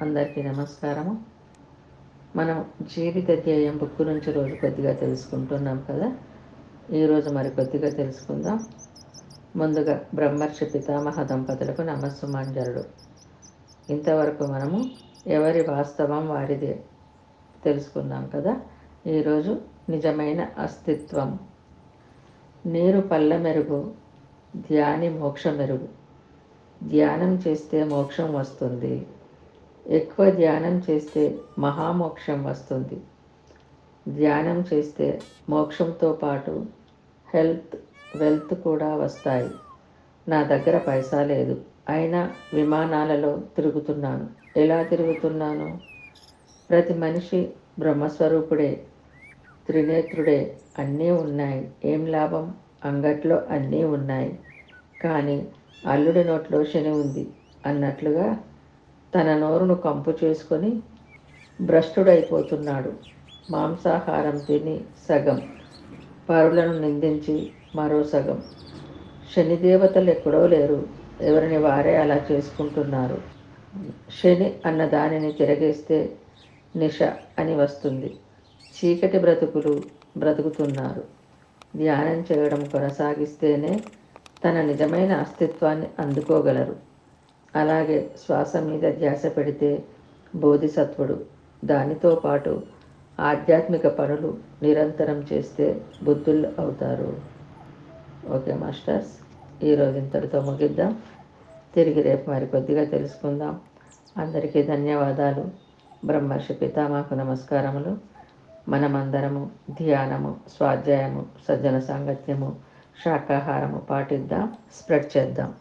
అందరికీ నమస్కారము. మనం జీవిత ధ్యేయం బుక్ నుంచి రోజు కొద్దిగా తెలుసుకుంటున్నాం కదా. ఈరోజు మరి కొద్దిగా తెలుసుకుందాం. ముందుగా బ్రహ్మర్షి పితామహ దంపతులకు నమస్సుమాంజరుడు. ఇంతవరకు మనము ఎవరి వాస్తవం వారిదే తెలుసుకున్నాం కదా. ఈరోజు నిజమైన అస్తిత్వం. నీరు పల్ల మెరుగు ధ్యాని మోక్ష మెరుగు. ధ్యానం చేస్తే మోక్షం వస్తుంది. ఎక్కువ ధ్యానం చేస్తే మహామోక్షం వస్తుంది. ధ్యానం చేస్తే మోక్షంతో పాటు హెల్త్ వెల్త్ కూడా వస్తాయి. నా దగ్గర పైసా లేదు. అయినా విమానాలలో తిరుగుతున్నాను. ఎలా తిరుగుతున్నాను? ప్రతి మనిషి బ్రహ్మస్వరూపుడే త్రినేత్రుడే అన్నీ ఉన్నాయి. ఏం లాభం? అంగట్లో అన్నీ ఉన్నాయి. కానీ అల్లుడి నోట్లో శని ఉంది అన్నట్లుగా తన నోరును కంపు చేసుకొని భ్రష్టుడైపోతున్నాడు. మాంసాహారం తిని సగం. పరులను నిందించి మరో సగం. శని దేవతలు ఎక్కడో లేరు. ఎవరిని వారే అలా చేసుకుంటున్నారు. శని అన్న దానిని తిరగేస్తే నిష అని వస్తుంది. చీకటి బ్రతుకులు బ్రతుకుతున్నారు. ధ్యానం చేయడం కొనసాగిస్తేనే తన నిజమైన అస్తిత్వాన్ని అందుకోగలరు. అలాగే శ్వాస మీద ధ్యాస పెడితే బోధిసత్వుడు. దానితో పాటు ఆధ్యాత్మిక పనులు నిరంతరం చేస్తే బుద్ధులు అవుతారు. ఓకే మాస్టర్స్ ఈరోజు ఇంతటితో ముగిద్దాం. తిరిగి రేపు మరి కొద్దిగా తెలుసుకుందాం. అందరికీ ధన్యవాదాలు. బ్రహ్మర్షి పితామాకు నమస్కారములు. మనమందరము ధ్యానము స్వాధ్యాయము సజ్జన సాంగత్యము శాకాహారము పాటిద్దాం. స్ప్రెడ్ చేద్దాం.